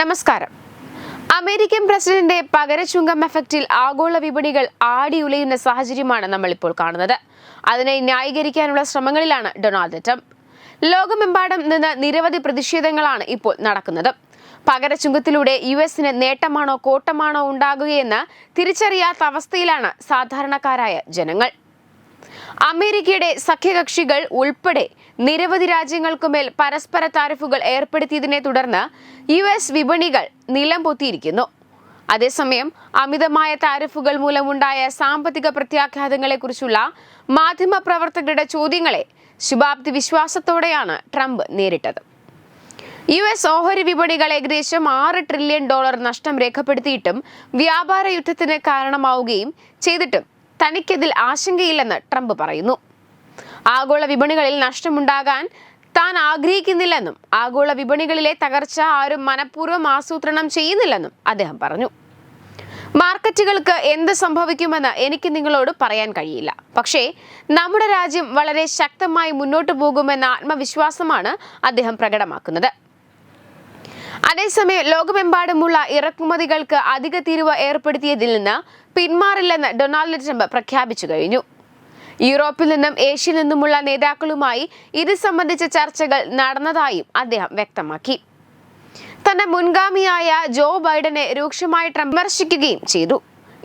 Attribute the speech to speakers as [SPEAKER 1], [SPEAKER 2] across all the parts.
[SPEAKER 1] നമസ്കാരം. അമേരിക്കൻ പ്രസിഡന്റിന്റെ പകരചുങ്കം എഫക്റ്റിൽ ആഗോള വിപണികൾ ആടിയുലയുന്ന സാഹചര്യമാണ് നമ്മൾ ഇപ്പോൾ കാണുന്നത്. അതിനെ ന്യായീകരിക്കാനുള്ള ശ്രമങ്ങളിലാണ് ഡൊണാൾഡ് ട്രംപ്. ലോകമെമ്പാടും നിന്ന് നിരവധി പ്രതിഷേധങ്ങളാണ് ഇപ്പോൾ നടക്കുന്നത്. പകരചുങ്കത്തിലൂടെ യു എസിന് നേട്ടമാണോ കോട്ടമാണോ ഉണ്ടാകുകയെന്ന് തിരിച്ചറിയാത്ത അവസ്ഥയിലാണ് സാധാരണക്കാരായ ജനങ്ങൾ. അമേരിക്കയുടെ സഖ്യകക്ഷികൾ ഉൾപ്പെടെ നിരവധി രാജ്യങ്ങൾക്കുമേൽ പരസ്പര താരിഫുകൾ ഏർപ്പെടുത്തിയതിനെ തുടർന്ന് യു എസ് വിപണികൾ നിലം പൊത്തിയിരിക്കുന്നു. അതേസമയം അമിതമായ താരിഫുകൾ മൂലമുണ്ടായ സാമ്പത്തിക പ്രത്യാഘാതങ്ങളെക്കുറിച്ചുള്ള മാധ്യമപ്രവർത്തകരുടെ ചോദ്യങ്ങളെ ശുഭാപ്തി വിശ്വാസത്തോടെയാണ് ട്രംപ് നേരിട്ടത്. യു എസ് ഓഹരി വിപണികൾ ഏകദേശം ആറ് ട്രില്യൺ ഡോളർ നഷ്ടം രേഖപ്പെടുത്തിയിട്ടും വ്യാപാര യുദ്ധത്തിന് കാരണമാവുകയും ചെയ്തിട്ടും തനിക്കതിൽ ആശങ്കയില്ലെന്ന് ട്രംപ് പറയുന്നു. ആഗോള വിപണികളിൽ നഷ്ടമുണ്ടാകാൻ താൻ ആഗ്രഹിക്കുന്നില്ലെന്നും ആഗോള വിപണികളിലെ തകർച്ച ആരും മനഃപൂർവം ആസൂത്രണം ചെയ്യുന്നില്ലെന്നും അദ്ദേഹം പറഞ്ഞു. മാർക്കറ്റുകൾക്ക് എന്ത് സംഭവിക്കുമെന്ന് എനിക്ക് നിങ്ങളോട് പറയാൻ കഴിയില്ല. പക്ഷേ നമ്മുടെ രാജ്യം വളരെ ശക്തമായി മുന്നോട്ട് പോകുമെന്ന ആത്മവിശ്വാസമാണ് അദ്ദേഹം പ്രകടമാക്കുന്നത്. അതേസമയം ലോകമെമ്പാടുമുള്ള ഇറക്കുമതികൾക്ക് അധിക തീരുവ ഏർപ്പെടുത്തിയതിൽ നിന്ന് പിന്മാറില്ലെന്ന് ഡൊണാൾഡ് ട്രംപ് പ്രഖ്യാപിച്ചു കഴിഞ്ഞു. യൂറോപ്പിൽ നിന്നും ഏഷ്യയിൽ നിന്നുമുള്ള നേതാക്കളുമായി ഇത് സംബന്ധിച്ച ചർച്ചകൾ നടന്നതായും അദ്ദേഹം വ്യക്തമാക്കി. തന്റെ മുൻഗാമിയായ ജോ ബൈഡനെ രൂക്ഷമായി വിമർശിക്കുകയും ചെയ്തു.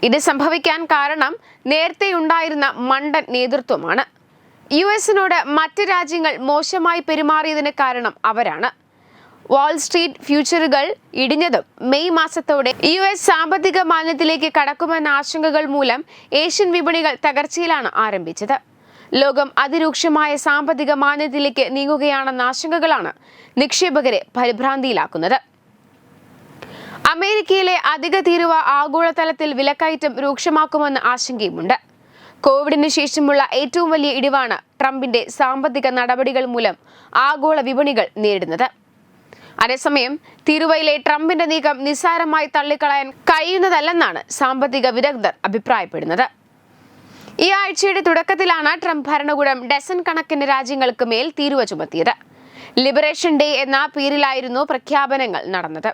[SPEAKER 1] ഇത് സംഭവിക്കാൻ കാരണം നേരത്തെ ഉണ്ടായിരുന്ന മണ്ടൻ നേതൃത്വമാണ്. യു എസിനോട് മറ്റ് രാജ്യങ്ങൾ മോശമായി പെരുമാറിയതിന് കാരണം അവരാണ്. വാൾ സ്ട്രീറ്റ് ഫ്യൂച്ചറുകൾ ഇടിഞ്ഞതും മെയ് മാസത്തോടെ യു എസ് സാമ്പത്തിക മാന്ദ്യത്തിലേക്ക് കടക്കുമെന്ന ആശങ്കകൾ മൂലം ഏഷ്യൻ വിപണികൾ തകർച്ചയിലാണ് ആരംഭിച്ചത്. ലോകം അതിരൂക്ഷമായ സാമ്പത്തിക മാന്യത്തിലേക്ക് നീങ്ങുകയാണെന്ന ആശങ്കകളാണ് നിക്ഷേപകരെ പരിഭ്രാന്തിയിലാക്കുന്നത്. അമേരിക്കയിലെ അധിക തീരുവ ആഗോളതലത്തിൽ വിലക്കയറ്റം രൂക്ഷമാക്കുമെന്ന ആശങ്കയുമുണ്ട്. കോവിഡിന് ശേഷമുള്ള ഏറ്റവും വലിയ ഇടിവാണ് ട്രംപിന്റെ സാമ്പത്തിക നടപടികൾ മൂലം ആഗോള വിപണികൾ നേരിടുന്നത്. അതേസമയം തിരുവയിലെ ട്രംപിന്റെ നീക്കം നിസ്സാരമായി തള്ളിക്കളയാൻ കഴിയുന്നതല്ലെന്നാണ് സാമ്പത്തിക വിദഗ്ധർ അഭിപ്രായപ്പെടുന്നത്. ഈ ആഴ്ചയുടെ തുടക്കത്തിലാണ് ട്രംപ് ഭരണകൂടം ഡസൻ കണക്കിന് രാജ്യങ്ങൾക്ക് മേൽ തീരുവ ചുമത്തിയത്. ലിബറേഷൻ ഡേ എന്ന പേരിലായിരുന്നു പ്രഖ്യാപനങ്ങൾ നടന്നത്.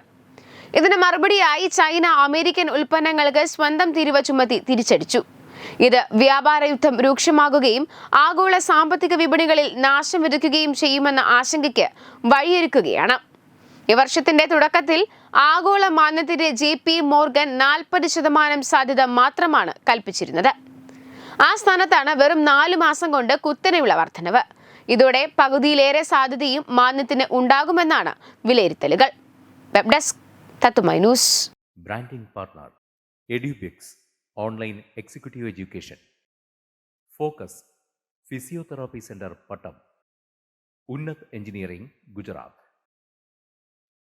[SPEAKER 1] ഇതിന് മറുപടിയായി ചൈന അമേരിക്കൻ ഉൽപ്പന്നങ്ങൾക്ക് സ്വന്തം തിരുവ ചുമത്തി തിരിച്ചടിച്ചു. ഇത് വ്യാപാര യുദ്ധം രൂക്ഷമാകുകയും ആഗോള സാമ്പത്തിക വിപണികളിൽ നാശം വിതയ്ക്കുകയും ചെയ്യുമെന്ന ആശങ്കയ്ക്ക് വഴിയൊരുക്കുകയാണ്. ഈ വർഷത്തിന്റെ തുടക്കത്തിൽ ആഗോള മാന്യത്തിന് ജെ പി മോർഗൻ നാൽപ്പത് ശതമാനം സാധ്യത മാത്രമാണ് കൽപ്പിച്ചിരുന്നത്. ആ സ്ഥാനത്താണ് വെറും നാല് മാസം കൊണ്ട് കുത്തനെയുള്ള വർധനവ് ഇതോടെ പകുതിയിലേറെ സാധ്യതയും മാന്യത്തിന് ഉണ്ടാകുമെന്നാണ് വിലയിരുത്തലുകൾ. Web
[SPEAKER 2] branding partner Edubix online executive education. Focus physiotherapy centre Pattom. Unnat engineering Gujarat.